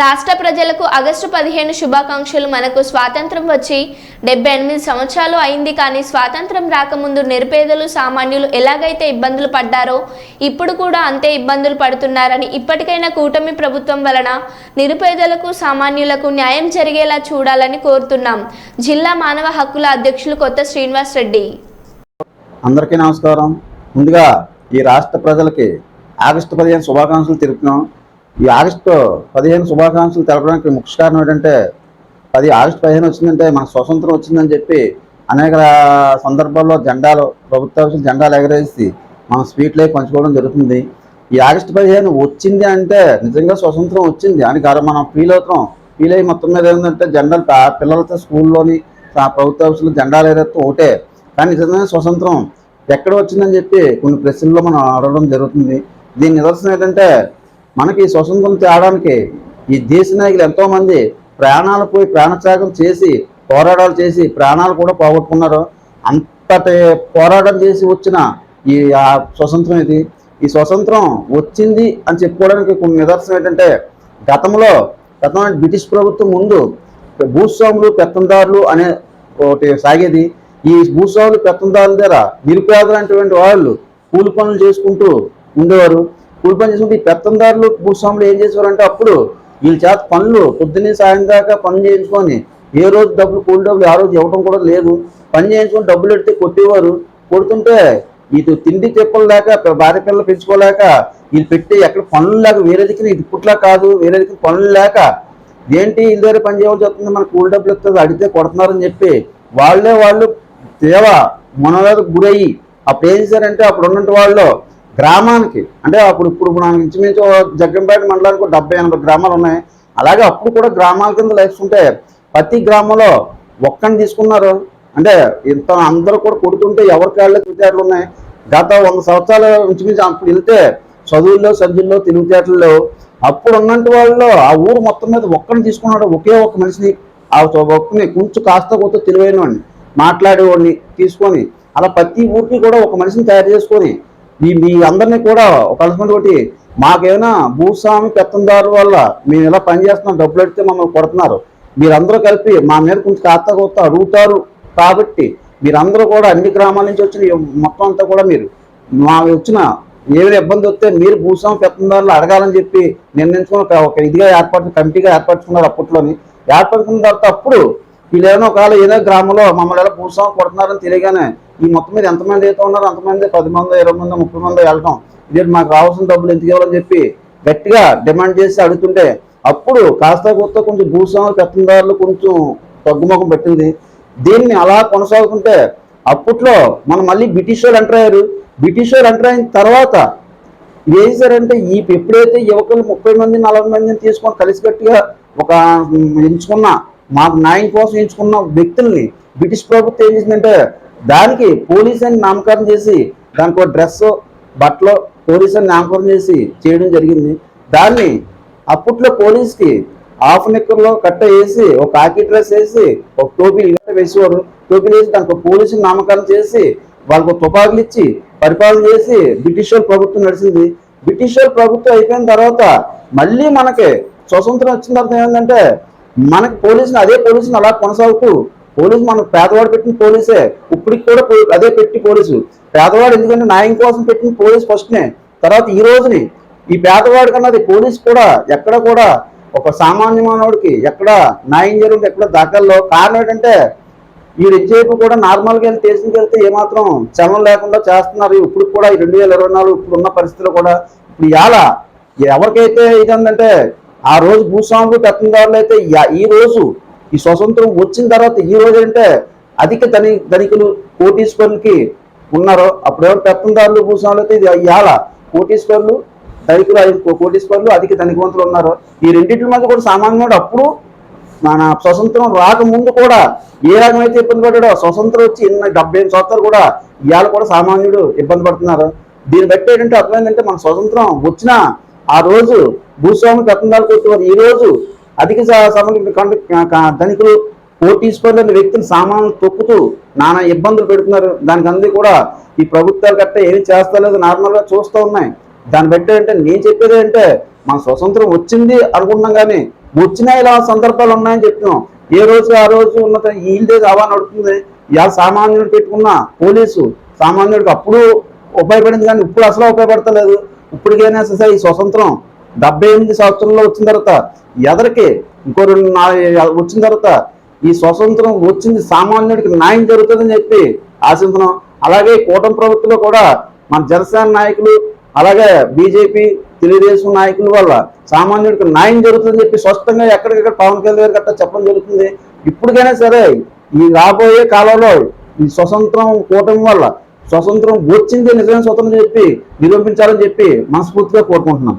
రాష్ట్ర ప్రజలకు ఆగస్టు పదిహేను శుభాకాంక్షలు. మనకు స్వాతంత్రం వచ్చి డెబ్బై ఎనిమిది సంవత్సరాలు అయింది కానీ స్వాతంత్రం రాకముందు నిరుపేదలు సామాన్యులు ఎలాగైతే ఇబ్బందులు పడ్డారో ఇప్పుడు కూడా అంతే ఇబ్బందులు పడుతున్నారని ఇప్పటికైనా కూటమి ప్రభుత్వం వలన నిరుపేదలకు సామాన్యులకు న్యాయం జరిగేలా చూడాలని కోరుతున్నాం. జిల్లా మానవ హక్కుల అధ్యక్షులు కొత్త శ్రీనివాస్ రెడ్డి. అందరికీ నమస్కారం. ముందుగా ఈ రాష్ట్ర ప్రజలకి ఆగస్టు పదిహేను శుభాకాంక్షలు తెలుపుతున్నాం. ఈ ఆగస్టు పదిహేను శుభాకాంక్షలు తెలపడానికి ముఖ్య కారణం ఏంటంటే పది ఆగస్టు పదిహేను వచ్చిందంటే మనకు స్వతంత్రం వచ్చిందని చెప్పి అనేక సందర్భాల్లో జెండాలు ప్రభుత్వ జెండాలు ఎగరేసి మనం స్వీట్లు పంచుకోవడం జరుగుతుంది. ఈ ఆగస్టు పదిహేను వచ్చింది అంటే నిజంగా స్వతంత్రం వచ్చింది. అని కాదు మనం ఫీల్ అవుతాం ఫీల్ అయ్యి మొత్తం మీద ఏంటంటే జెండాలు పిల్లలతో స్కూల్లోని ప్రభుత్వ ఆఫీసులు జెండాలు ఎగరేస్తూ ఒకటే కానీ నిజంగా స్వతంత్రం ఎక్కడ వచ్చిందని చెప్పి కొన్ని ప్రశ్నల్లో మనం అడగడం జరుగుతుంది. దీని నిదర్శనం ఏంటంటే మనకి స్వతంత్రం తేడానికి ఈ దేశ నాయకులు ఎంతోమంది ప్రాణాలు పోయి ప్రాణత్యాగం చేసి పోరాటాలు చేసి ప్రాణాలు కూడా పోగొట్టుకున్నారు అంతటి పోరాటం చేసి వచ్చిన ఈ స్వతంత్రం ఇది. ఈ స్వతంత్రం వచ్చింది అని చెప్పుకోవడానికి కొన్ని నిదర్శనం ఏంటంటే గతంలో గతంలో బ్రిటిష్ ప్రభుత్వం ముందు భూస్వాములు పెత్తందారులు అనే ఒకటి సాగేది. ఈ భూస్వాములు పెత్తందారుల దగ్గర నిరుపేదలైనటువంటి వాళ్ళు కూలి పనులు చేసుకుంటూ ఉండేవారు. కూలి పని చేసుకుంటూ ఈ పెత్తందారులు భూస్వాములు ఏం చేసేవారంటే అప్పుడు వీళ్ళ చేత పనులు పొద్దున్నే సాయం దాకా పనులు చేయించుకొని ఏ రోజు డబ్బులు కూలి డబ్బులు ఆ రోజు ఇవ్వడం కూడా లేదు. పని చేయించుకొని డబ్బులు ఎడితే కొట్టేవారు. కొడుతుంటే ఇటు తిండి తిప్పలు లేక భార్య పిల్లలు పెంచుకోలేక వీళ్ళు పెట్టి ఎక్కడ పనులు లేక వేరే దగ్గర ఇది పుట్లా కాదు వేరే దగ్గర పనులు లేక ఏంటి ఇల్లు దగ్గర పని చేయవలసి వస్తుంది మన కూలి డబ్బులు ఇస్తుంది అడిగితే కొడుతున్నారని చెప్పి వాళ్ళే వాళ్ళు దేవ మనోవేదకు గురయ్యి. అప్పుడు ఏం చేశారంటే అప్పుడు ఉన్నటువంటి వాళ్ళు గ్రామానికి అంటే అప్పుడు ఇప్పుడు మనం ఇంచుమించు జగ్గంపేట మండలానికి ఒక డెబ్బై ఎనభై గ్రామాలు ఉన్నాయి. అలాగే అప్పుడు కూడా గ్రామాల కింద లేచుకుంటే ప్రతి గ్రామంలో ఒక్కని తీసుకున్నారు. అంటే ఇంత అందరూ కూడా కొడుతుంటే ఎవరి కాళ్ళ తెలివితేటలు ఉన్నాయి? గత వంద సంవత్సరాలు ఇంచుమించు అప్పుడు వెళ్తే చదువుల్లో సబ్జెక్టులో తెలివితేటల్లో అప్పుడు ఉన్నట్టు వాళ్ళు ఆ ఊరు మొత్తం మీద ఒక్కడిని తీసుకున్నాడు. ఒకే ఒక మనిషిని ఆ ఒక్కని కొంచెం కాస్త కొత్త తెలివైన వాడిని మాట్లాడేవాడిని తీసుకొని అలా ప్రతి ఊరికి కూడా ఒక మనిషిని తయారు చేసుకొని మీ మీ అందరినీ కూడా కలిసినటువంటి ఒకటి మాకేమైనా భూస్వామి పెత్తందారు వల్ల మేము ఇలా పనిచేస్తున్నాం డబ్బులు అడిగితే మమ్మల్ని కొడుతున్నారు. మీరందరూ కలిపి మా మీద కొంచెం కాస్త కొత్త అడుగుతారు కాబట్టి మీరందరూ కూడా అన్ని గ్రామాల నుంచి వచ్చిన మొత్తం అంతా కూడా మీరు మా వచ్చిన ఏమైనా ఇబ్బంది వస్తే మీరు భూస్వామి పెత్తందారులు అడగాలని చెప్పి నిర్ణయించుకుని ఒక- ఒక ఇదిగా ఏర్పాటు కమిటీగా ఏర్పరచుకున్నారు అప్పట్లోని. ఏర్పరచుకున్న తర్వాత అప్పుడు వీళ్ళు ఒకవేళ ఏదో గ్రామంలో మమ్మల్ని ఎలా భూస్వామి కొడుతున్నారని తెలియగానే ఈ మొత్తం మీద ఎంతమంది అయితే ఉన్నారో అంతమంది పది మంది ఇరవై మంది ముప్పై మంది వెళ్ళటం. ఇదే మాకు రావాల్సిన డబ్బులు ఎందుకు ఇవ్వాలని చెప్పి గట్టిగా డిమాండ్ చేసి అడుగుతుంటే అప్పుడు కాస్త కొత్త కొంచెం భూస్వామి పెత్తందారులు కొంచెం తగ్గుముఖం పెట్టింది. దీన్ని అలా కొనసాగుతుంటే అప్పట్లో మనం మళ్ళీ బ్రిటిష్ వాళ్ళు ఎంటర్ అయ్యారు. బ్రిటిష్ వాళ్ళు ఎంటర్ అయిన తర్వాత ఏం చేశారంటే ఈ ఎప్పుడైతే యువకులు ముప్పై మంది నలభై మందిని తీసుకొని కలిసికట్టుగా ఒక ఎంచుకున్న మాకు న్యాయం కోసం ఎంచుకున్న వ్యక్తుల్ని బ్రిటిష్ ప్రభుత్వం ఏం చేసిందంటే దానికి పోలీస్ అని నామకరణం చేసి దానికి ఒక డ్రెస్ బట్టలు పోలీస్ అని నామకరణం చేసి చేయడం జరిగింది. దాన్ని అప్పట్లో పోలీస్కి హాఫ్ నిక్కర్లో కట్ట వేసి ఒక కాకి డ్రెస్ వేసి ఒక టోపీ ఇలా వేసేవారు. టోపీలు వేసి దానికి ఒక పోలీసుని నామకరణం చేసి వాళ్ళకు తుపాకులు ఇచ్చి పరిపాలన చేసి బ్రిటిష్ ప్రభుత్వం నడిచింది. బ్రిటిష్ ప్రభుత్వం అయిపోయిన తర్వాత మళ్ళీ మనకి స్వతంత్రం వచ్చిన తర్వాత ఏంటంటే మనకి పోలీసులు అదే పోలీసుని అలా కొనసాగుతూ పోలీసు మనం పేదవాడు పెట్టిన పోలీసే. ఇప్పటికి కూడా అదే పెట్టి పోలీసు. పేదవాడు ఎందుకంటే న్యాయం కోసం పెట్టిన పోలీసు ఫస్ట్నే. తర్వాత ఈ రోజుని ఈ పేదవాడి కన్నది పోలీస్ కూడా ఎక్కడ కూడా ఒక సామాన్య మానవుడికి ఎక్కడ న్యాయం జరుగుతుంది ఎక్కడ దాఖల్లో. కారణం ఏంటంటే ఈ రిజేపు కూడా నార్మల్గా వెళ్ళి స్టేషన్కి వెళ్తే ఏమాత్రం చలనం లేకుండా చేస్తున్నారు. ఇప్పుడు కూడా ఈ రెండు వేల ఇరవై నాలుగు ఇప్పుడు ఉన్న పరిస్థితుల్లో కూడా. ఇప్పుడు ఇవాళ ఎవరికైతే ఇదంటే ఆ రోజు భూస్వాములు పెత్తందారులు అయితే ఈ రోజు ఈ స్వతంత్రం వచ్చిన తర్వాత ఈ రోజు అంటే అధిక ధని ధనికులు కోటీశ్వరులకి ఉన్నారో అప్పుడు పెత్తందారులు భూస్వాములు అయితే ఇది ఇవాళ కోటీశ్వరులు ధనికులు కోటీశ్వరులు అధిక ధనికవంతులు ఉన్నారు ఈ రెండింటి మధ్య కూడా సామాన్యుడు అప్పుడు మన స్వతంత్రం రాకముందు కూడా ఏ రకమైతే ఇబ్బంది పడ్డాడో స్వతంత్రం వచ్చి ఎన్ని డెబ్బై ఎనిమిది సంవత్సరాలు కూడా ఇవాళ కూడా సామాన్యుడు ఇబ్బంది పడుతున్నారు. దీన్ని బట్టి ఏంటంటే అర్థమైందంటే మన స్వతంత్రం వచ్చిన ఆ రోజు భూస్వామి పెత్తందాలు కొట్టేవారు ఈరోజు అధిక స- సంబంధించిన కండ- క- ధనికులు సామాన్లు తొక్కుతూ నానా ఇబ్బందులు పెడుతున్నారు. దానికి అందరి కూడా ఈ ప్రభుత్వాలు గట్ట ఏమి చేస్తలేదు నార్మల్గా చూస్తూ ఉన్నాయి. దాన్ని బట్టి అంటే నేను చెప్పేది అంటే మన స్వతంత్రం వచ్చింది అనుకుంటున్నాం కానీ వచ్చిన ఇలా సందర్భాలు ఉన్నాయని చెప్తున్నాం. ఏ రోజు ఆ రోజు ఉన్నత ఈల్దే అవా నడుతుంది ఇలా సామాన్యుడు పెట్టుకున్న పోలీసు సామాన్యుడికి అప్పుడు ఉపయోగపడింది కానీ ఇప్పుడు అసలు ఉపయోగపడతలేదు. ఇప్పటికైనా సరే ఈ స్వతంత్రం డెబ్బై ఎనిమిది సంవత్సరంలో వచ్చిన తర్వాత ఎదరికి ఇంకో రెండు నాలుగు వచ్చిన తర్వాత ఈ స్వతంత్రం వచ్చింది సామాన్యుడికి న్యాయం జరుగుతుందని చెప్పి ఆశించడం అలాగే కూటమి ప్రభుత్వంలో కూడా మన జనసేన నాయకులు అలాగే బీజేపీ తెలుగుదేశం నాయకుల వల్ల సామాన్యుడికి న్యాయం జరుగుతుందని చెప్పి స్పష్టంగా ఎక్కడికక్కడ పవన్ కళ్యాణ్ గారు గట్రా చెప్పడం జరుగుతుంది. ఇప్పటికైనా సరే ఈ రాబోయే కాలంలో ఈ స్వతంత్రం కూటమి వల్ల స్వతంత్రం వచ్చింది నిజమైన స్వతంత్రం చెప్పి నిరూపించాలని చెప్పి మనస్ఫూర్తిగా కోరుకుంటున్నాం.